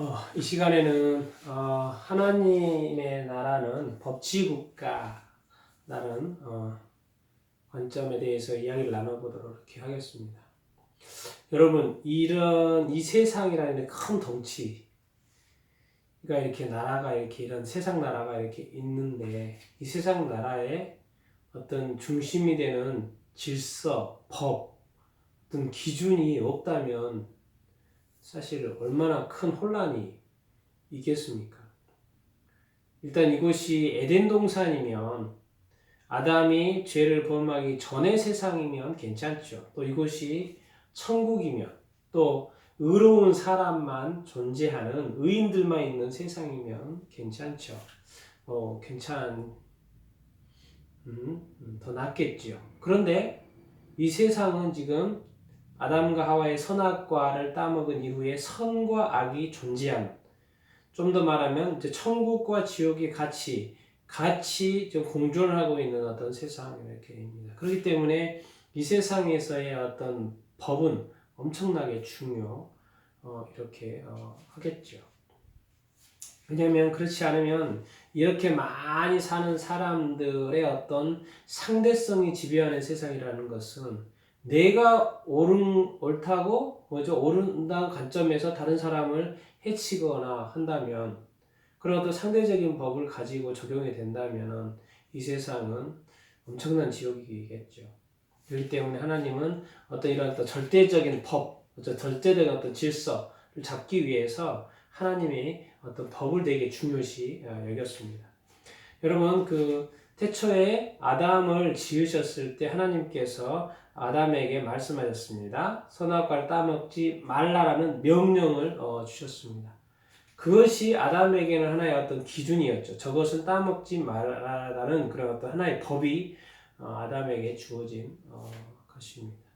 어, 이 시간에는 어, 하나님의 나라는 법치국가라는 어, 관점에 대해서 이야기를 나눠보도록 하겠습니다. 여러분, 이런 이 세상이라는 큰 덩치가 이렇게 나라가 이렇게 이런 세상 나라가 이렇게 있는데 이 세상 나라의 어떤 중심이 되는 질서, 법, 어떤 기준이 없다면 사실 얼마나 큰 혼란이 있겠습니까? 일단 이곳이 에덴 동산이면 아담이 죄를 범하기 전의 세상이면 괜찮죠. 또 이곳이 천국이면 또 의로운 사람만 존재하는 의인들만 있는 세상이면 괜찮죠. 어, 괜찮, 음, 음, 더 낫겠지요. 그런데 이 세상은 지금 아담과 하와의 선악과를 따먹은 이후에 선과 악이 존재하는 좀더 말하면 이제 천국과 지옥이 같이 같이 좀 공존을 하고 있는 어떤 세상 이렇게입니다. 그렇기 때문에 이 세상에서의 어떤 법은 엄청나게 중요 어, 이렇게 어, 하겠죠. 왜냐하면 그렇지 않으면 이렇게 많이 사는 사람들의 어떤 상대성이 지배하는 세상이라는 것은 내가 옳은 옳다고 뭐죠 옳은다는 관점에서 다른 사람을 해치거나 한다면 그런 어떤 상대적인 법을 가지고 적용이 된다면 이 세상은 엄청난 지옥이겠죠. 그렇기 때문에 하나님은 어떤 이런 어떤 절대적인 법, 어떤 절대적인 어떤 질서를 잡기 위해서 하나님이 어떤 법을 되게 중요시 어, 여겼습니다. 여러분 그 태초에 아담을 지으셨을 때 하나님께서 아담에게 말씀하셨습니다. 선악과를 따먹지 말라라는 명령을 어, 주셨습니다. 그것이 아담에게는 하나의 어떤 기준이었죠. 저것은 따먹지 말라라는 그런 어떤 하나의 법이 어, 아담에게 주어진 어, 것입니다.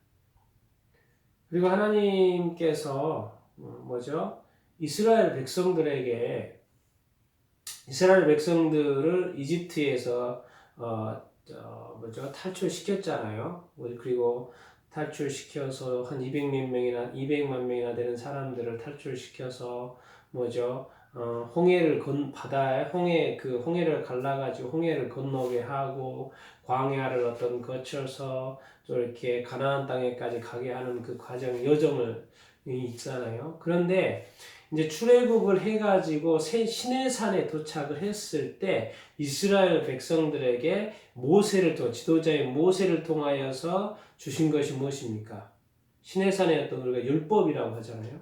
그리고 하나님께서 어, 뭐죠? 이스라엘 백성들에게 이스라엘 백성들을 이집트에서 어, 어, 뭐죠 탈출시켰잖아요. 그리고 탈출시켜서 한 200몇 명이나 200만 명이나 되는 사람들을 탈출시켜서 뭐죠 어, 홍해를 건 바다에 홍해 그 홍해를 갈라가지고 홍해를 건너게 하고 광야를 어떤 거쳐서 또 이렇게 가나안 땅에까지 가게 하는 그 과정 여정을 있잖아요. 그런데 이제 출애굽을 해가지고 시내산에 도착을 했을 때 이스라엘 백성들에게 모세를 통 지도자의 모세를 통하여서 주신 것이 무엇입니까? 시내산의 어떤 우리가 율법이라고 하잖아요.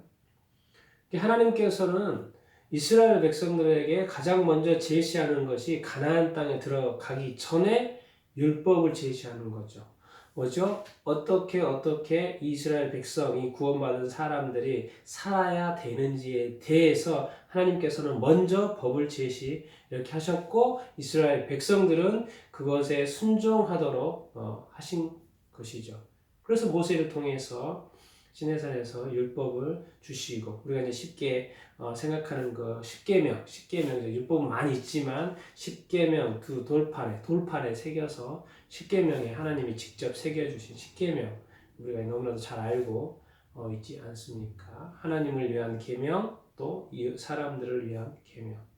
하나님께서는 이스라엘 백성들에게 가장 먼저 제시하는 것이 가나안 땅에 들어가기 전에 율법을 제시하는 거죠. 뭐죠? 어떻게 어떻게 이스라엘 백성이 구원받은 사람들이 살아야 되는지에 대해서 하나님께서는 먼저 법을 제시 이렇게 하셨고 이스라엘 백성들은 그것에 순종하도록 어, 하신 것이죠. 그래서 모세를 통해서 시내산에서 율법을 주시고 우리가 이제 쉽게 어, 생각하는 그 십계명, 십계명 율법은 많이 있지만 십계명 그 돌판에 돌판에 새겨서 십계명에 하나님이 직접 새겨 주신 십계명 우리가 너무나도 잘 알고 어, 있지 않습니까? 하나님을 위한 계명 또 사람들을 위한 계명.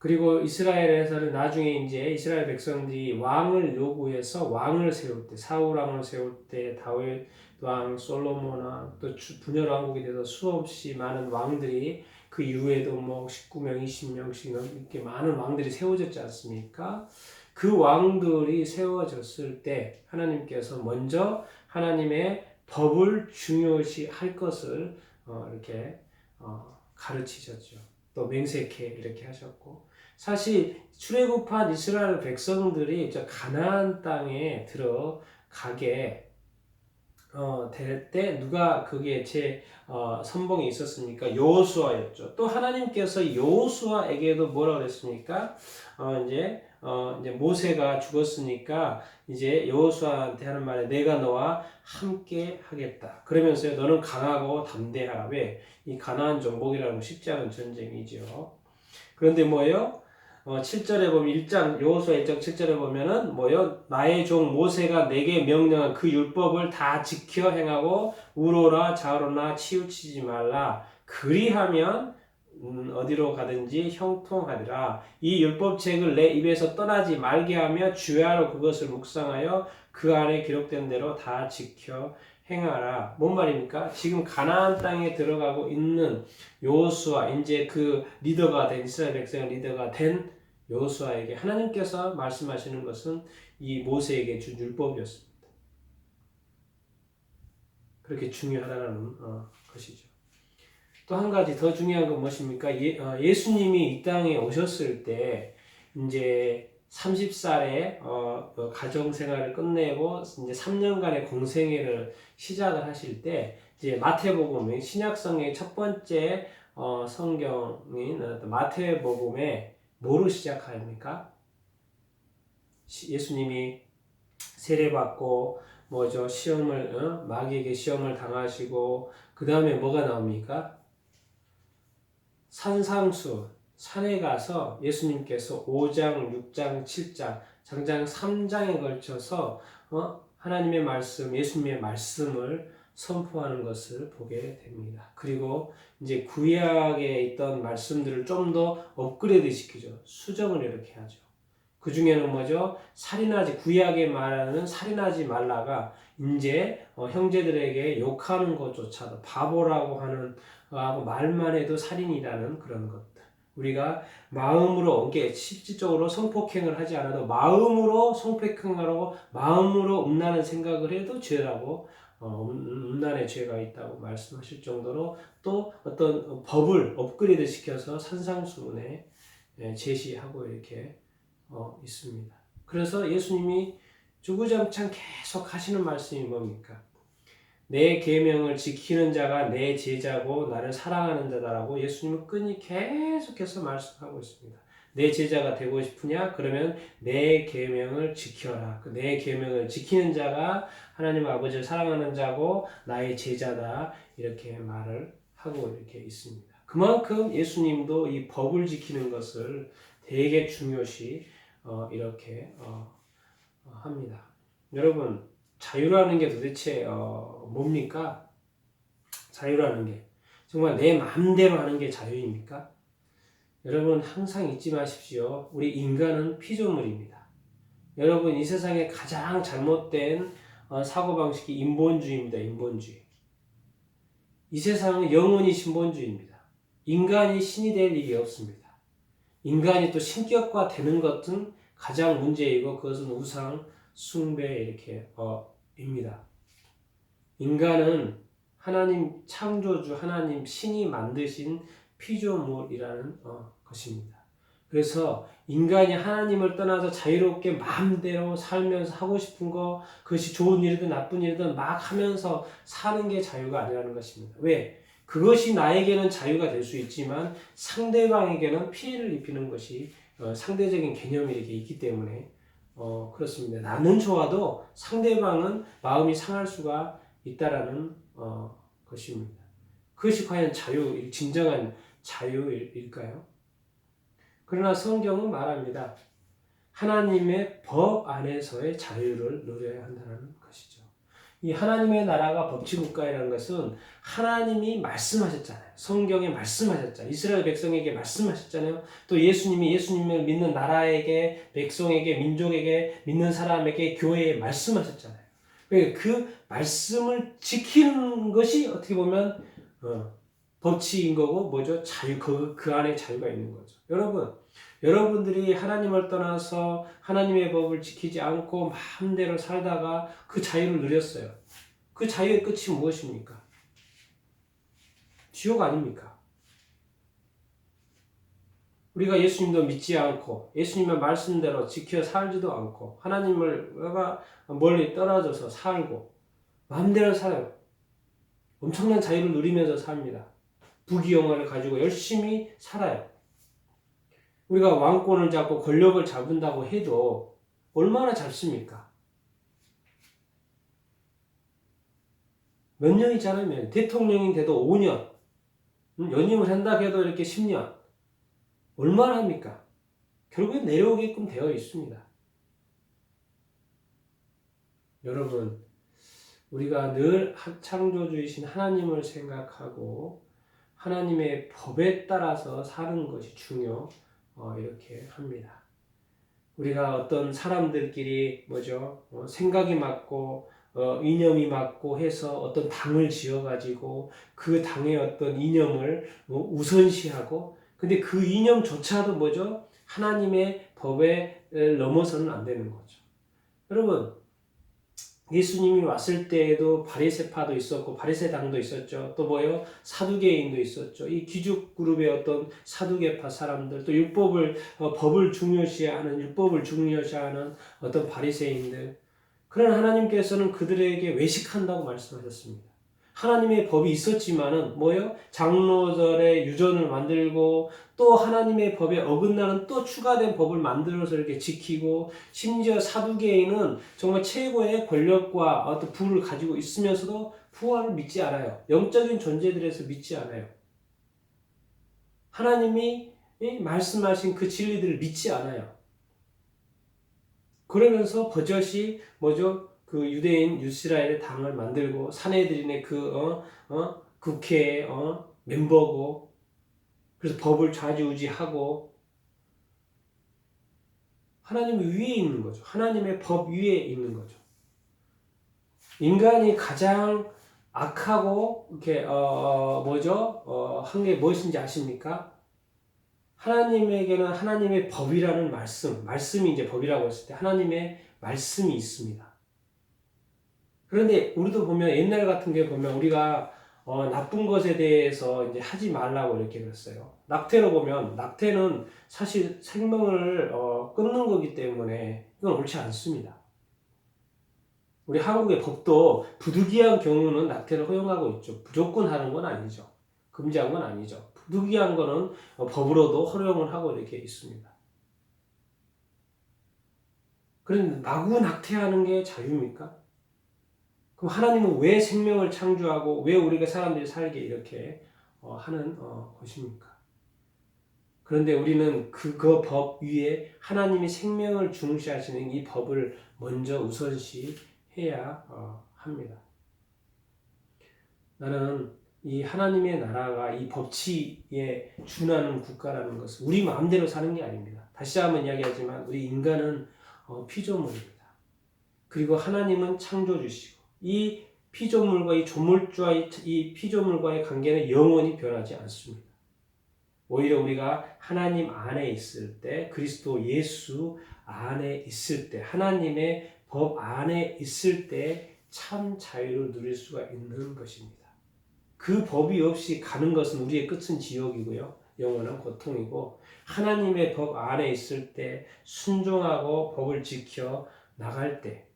그리고 이스라엘에서는 나중에 이제 이스라엘 백성들이 왕을 요구해서 왕을 세울 때 사울 왕을 세울 때 다윗 왕, 솔로몬 왕, 또 분열 왕국이 돼서 수없이 많은 왕들이 그 이후에도 뭐 19명, 20명씩 이렇게 많은 왕들이 세워졌지 않습니까? 그 왕들이 세워졌을 때 하나님께서 먼저 하나님의 법을 중요시 할 것을 어, 이렇게 어, 가르치셨죠. 또 맹세케 이렇게 하셨고 사실 출애굽한 이스라엘 백성들이 저 가나안 땅에 들어가게 어, 될 때 누가 그게 제 어, 선봉에 있었습니까? 여호수아였죠. 또 하나님께서 여호수아에게도 뭐라 그랬습니까? 어, 이제 어, 이제 모세가 죽었으니까 이제 여호수아한테 하는 말에 내가 너와 함께 하겠다. 그러면서 너는 강하고 담대하라. 왜? 이 가나안 정복이라는 쉽지 않은 전쟁이죠. 그런데 뭐예요? 어, 7절에 보면 1장 여호수아 1장 7절에 보면은 뭐요? 나의 종 모세가 내게 명령한 그 율법을 다 지켜 행하고 우로나 좌로나 치우치지 말라. 그리하면 음, 어디로 가든지 형통하리라. 이 율법책을 내 입에서 떠나지 말게 하며 주야로 그것을 묵상하여 그 안에 기록된 대로 다 지켜 행하라. 뭔 말입니까? 지금 가나안 땅에 들어가고 있는 여호수아 이제 그 리더가 된 이스라엘 백성 리더가 된 여호수아에게 하나님께서 말씀하시는 것은 이 모세에게 준 율법이었습니다. 그렇게 중요하다는 어, 것이죠. 또 한 가지 더 중요한 건 무엇입니까? 예, 어, 예수님이 이 땅에 오셨을 때 이제 30살에 어, 어, 가정 생활을 끝내고 이제 3년간의 공생애를 시작을 하실 때 이제 마태복음 신약성의 첫 번째 어, 성경인 어, 마태복음에 뭐로 시작합니까? 시- 예수님이 세례받고 뭐죠 시험을 어? 마귀에게 시험을 당하시고 그 다음에 뭐가 나옵니까? 산상수 산에 가서 예수님께서 5장, 6장, 7장, 장장 3장에 걸쳐서 어? 하나님의 말씀, 예수님의 말씀을 선포하는 것을 보게 됩니다. 그리고 이제 구약에 있던 말씀들을 좀 더 업그레이드 시키죠. 수정을 이렇게 하죠. 그 중에는 뭐죠? 살인하지 구약에 말하는 살인하지 말라가 이제 어, 형제들에게 욕하는 것조차도 바보라고 하는 어, 말만 해도 살인이라는 그런 것들. 우리가 마음으로 이게 실질적으로 성폭행을 하지 않아도 마음으로 성폭행하고 마음으로 음란한 생각을 해도 죄라고 어, 음- 음란의 죄가 있다고 말씀하실 정도로 또 어떤 법을 업그레이드 시켜서 산상수훈에 예, 제시하고 이렇게 어, 있습니다. 그래서 예수님이 주구장창 계속 하시는 말씀이 뭡니까? 내 계명을 지키는 자가 내 제자고 나를 사랑하는 자다라고 예수님은 끈히 계속해서 말씀하고 있습니다. 내 제자가 되고 싶으냐? 그러면 내 계명을 지켜라. 그내 계명을 지키는 자가 하나님 아버지를 사랑하는 자고 나의 제자다. 이렇게 말을 하고 이렇게 있습니다. 그만큼 예수님도 이 법을 지키는 것을 되게 중요시 어, 이렇게 어, 어, 합니다. 여러분 자유라는 게 도대체 어, 뭡니까? 자유라는 게 정말 내 마음대로 하는 게 자유입니까? 여러분 항상 잊지 마십시오. 우리 인간은 피조물입니다. 여러분 이 세상에 가장 잘못된 어, 사고방식이 인본주의입니다. 인본주의. 이 세상은 영원히 신본주의입니다. 인간이 신이 될 일이 없습니다. 인간이 또 신격화 되는 것은 가장 문제이고 그것은 우상 숭배 이렇게 어, 입니다. 인간은 하나님 창조주 하나님 신이 만드신 피조물이라는 어, 것입니다. 그래서 인간이 하나님을 떠나서 자유롭게 마음대로 살면서 하고 싶은 거 그것이 좋은 일이든 나쁜 일이든 막 하면서 사는 게 자유가 아니라는 것입니다. 왜? 그것이 나에게는 자유가 될 수 있지만 상대방에게는 피해를 입히는 것이 어, 상대적인 개념이 이렇게 있기 때문에 어, 그렇습니다. 나는 좋아도 상대방은 마음이 상할 수가 있다라는 어, 것입니다. 그것이 과연 자유, 진정한 자유일까요? 그러나 성경은 말합니다. 하나님의 법 안에서의 자유를 누려야 한다는 것 이 하나님의 나라가 법치 국가이라는 것은 하나님이 말씀하셨잖아요. 성경에 말씀하셨잖아요. 이스라엘 백성에게 말씀하셨잖아요. 또 예수님이 예수님을 믿는 나라에게, 백성에게, 민족에게, 믿는 사람에게, 교회에 말씀하셨잖아요. 그러니까 그 말씀을 지키는 것이 어떻게 보면 어, 법치인 거고 뭐죠? 자유 그, 그 안에 자유가 있는 거죠. 여러분, 여러분들이 하나님을 떠나서 하나님의 법을 지키지 않고 마음대로 살다가 그 자유를 누렸어요. 그 자유의 끝이 무엇입니까? 지옥 아닙니까? 우리가 예수님도 믿지 않고 예수님의 말씀대로 지켜 살지도 않고 하나님을 멀리 떨어져서 살고 마음대로 살아요. 엄청난 자유를 누리면서 삽니다. 부귀영화를 가지고 열심히 살아요. 우리가 왕권을 잡고 권력을 잡은다고 해도 얼마나 잡습니까? 몇 년이잖아요. 대통령이 돼도 5년, 음, 연임을 한다 해도 이렇게 10년. 얼마나 합니까? 결국에 내려오게끔 되어 있습니다. 여러분, 우리가 늘 창조주이신 하나님을 생각하고 하나님의 법에 따라서 사는 것이 중요 어, 이렇게 합니다. 우리가 어떤 사람들끼리 뭐죠 어, 생각이 맞고 어, 이념이 맞고 해서 어떤 당을 지어가지고 그 당의 어떤 이념을 뭐 우선시하고 근데 그 이념조차도 뭐죠 하나님의 법에 넘어서는 안 되는 거죠. 여러분 예수님이 왔을 때에도 바리새파도 있었고 바리새당도 있었죠. 또 뭐요? 사두개인도 있었죠. 이 귀족 그룹의 어떤 사두개파 사람들, 또 율법을 어, 법을 중요시하는 율법을 중요시하는 어떤 바리새인들. 그런 하나님께서는 그들에게 외식한다고 말씀하셨습니다. 하나님의 법이 있었지만은 뭐요? 장로절의 유전을 만들고 또 하나님의 법에 어긋나는 또 추가된 법을 만들어서 이렇게 지키고 심지어 사두개인은 정말 최고의 권력과 어떤 부를 가지고 있으면서도 부활을 믿지 않아요. 영적인 존재들에서 믿지 않아요. 하나님이 말씀하신 그 진리들을 믿지 않아요. 그러면서 버젓이 뭐죠? 그 유대인 유스라엘의 당을 만들고 사내들인의 그 어, 어, 국회 어, 멤버고 그래서 법을 좌지우지하고 하나님 위에 있는 거죠. 하나님의 법 위에 있는 거죠. 인간이 가장 악하고 이렇게 어, 뭐죠? 어, 한게 무엇인지 아십니까? 하나님에게는 하나님의 법이라는 말씀, 말씀이 이제 법이라고 했을 때 하나님의 말씀이 있습니다. 그런데 우리도 보면 옛날 같은 게 보면 우리가 어, 나쁜 것에 대해서 이제 하지 말라고 이렇게 그랬어요. 낙태로 보면 낙태는 사실 생명을 어, 끊는 거기 때문에 이건 옳지 않습니다. 우리 한국의 법도 부득이한 경우는 낙태를 허용하고 있죠. 무조건 하는 건 아니죠. 금지한 건 아니죠. 부득이한 거는 어, 법으로도 허용을 하고 이렇게 있습니다. 그런데 마구 낙태하는 게 자유입니까? 그럼 하나님은 왜 생명을 창조하고 왜 우리가 사람들이 살게 이렇게 어, 하는 어, 것입니까? 그런데 우리는 그거 법 위에 하나님이 생명을 중시하시는 이 법을 먼저 우선시 해야 어, 합니다. 나는 이 하나님의 나라가 이 법치에 준하는 국가라는 것은 우리 마음대로 사는 게 아닙니다. 다시 한번 이야기하지만 우리 인간은 피조물입니다. 그리고 하나님은 창조주시고 이 피조물과 이 조물주와 이 피조물과의 관계는 영원히 변하지 않습니다. 오히려 우리가 하나님 안에 있을 때, 그리스도 예수 안에 있을 때, 하나님의 법 안에 있을 때 참 자유를 누릴 수가 있는 것입니다. 그 법이 없이 가는 것은 우리의 끝은 지옥이고요. 영원한 고통이고, 하나님의 법 안에 있을 때 순종하고 법을 지켜 나갈 때,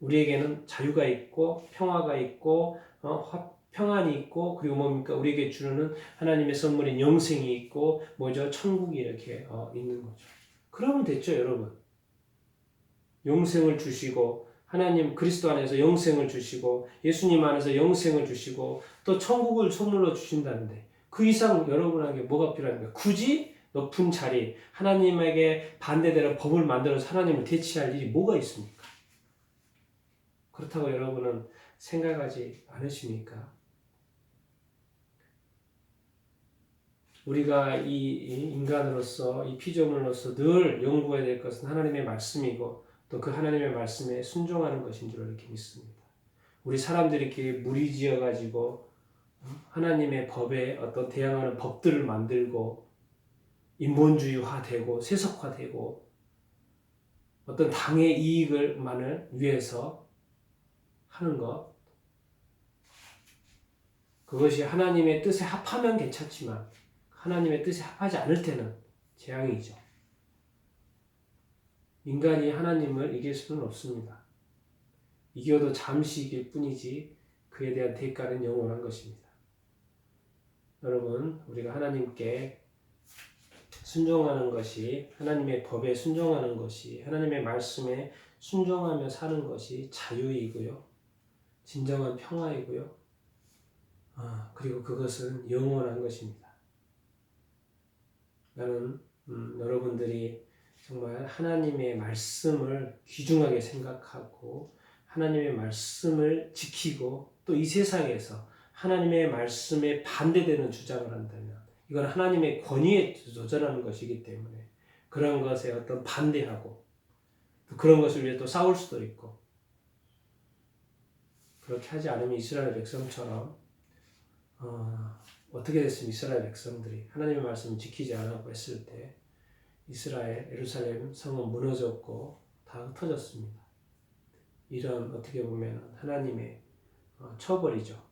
우리에게는 자유가 있고 평화가 있고 어, 평안이 있고 그리고 뭡니까 우리에게 주는 하나님의 선물인 영생이 있고 뭐죠 천국이 이렇게 어, 있는 거죠. 그러면 됐죠 여러분. 영생을 주시고 하나님 그리스도 안에서 영생을 주시고 예수님 안에서 영생을 주시고 또 천국을 선물로 주신다는데 그 이상 여러분에게 뭐가 필요합니까? 굳이 높은 자리 하나님에게 반대되는 법을 만들어서 하나님을 대치할 일이 뭐가 있습니까? 그렇다고 여러분은 생각하지 않으십니까? 우리가 이 인간으로서 이 피조물로서 늘 연구해야 될 것은 하나님의 말씀이고 또 그 하나님의 말씀에 순종하는 것인 줄 이렇게 믿습니다. 우리 사람들이 이렇게 무리지어 가지고 하나님의 법에 어떤 대항하는 법들을 만들고 인본주의화되고 세속화되고 어떤 당의 이익을만을 위해서 하는 것. 그것이 하나님의 뜻에 합하면 괜찮지만 하나님의 뜻에 합하지 않을 때는 재앙이죠. 인간이 하나님을 이길 수는 없습니다. 이겨도 잠시 이길 뿐이지 그에 대한 대가는 영원한 것입니다. 여러분, 우리가 하나님께 순종하는 것이 하나님의 법에 순종하는 것이 하나님의 말씀에 순종하며 사는 것이 자유이고요. 진정한 평화이고요. 아, 그리고 그것은 영원한 것입니다. 나는 음, 여러분들이 정말 하나님의 말씀을 귀중하게 생각하고 하나님의 말씀을 지키고 또 이 세상에서 하나님의 말씀에 반대되는 주장을 한다면 이건 하나님의 권위에 도전하는 것이기 때문에 그런 것에 어떤 반대하고 또 그런 것을 위해 또 싸울 수도 있고 그렇게 하지 않으면 이스라엘 백성처럼 어, 어떻게 됐으면 이스라엘 백성들이 하나님의 말씀을 지키지 않았고 했을 때 이스라엘 예루살렘 성은 무너졌고 다 흩어졌습니다. 이런 어떻게 보면 하나님의 어, 처벌이죠.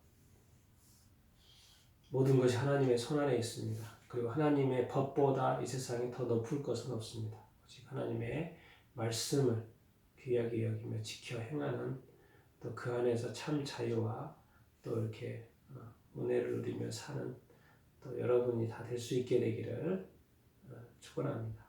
모든 것이 하나님의 손 안에 있습니다. 그리고 하나님의 법보다 이 세상에 더 높을 것은 없습니다. 오직 하나님의 말씀을 귀하게 여기며 지켜 행하는 또 그 안에서 참 자유와 또 이렇게 어, 은혜를 누리며 사는 또 여러분이 다 될 수 있게 되기를 어, 축원합니다.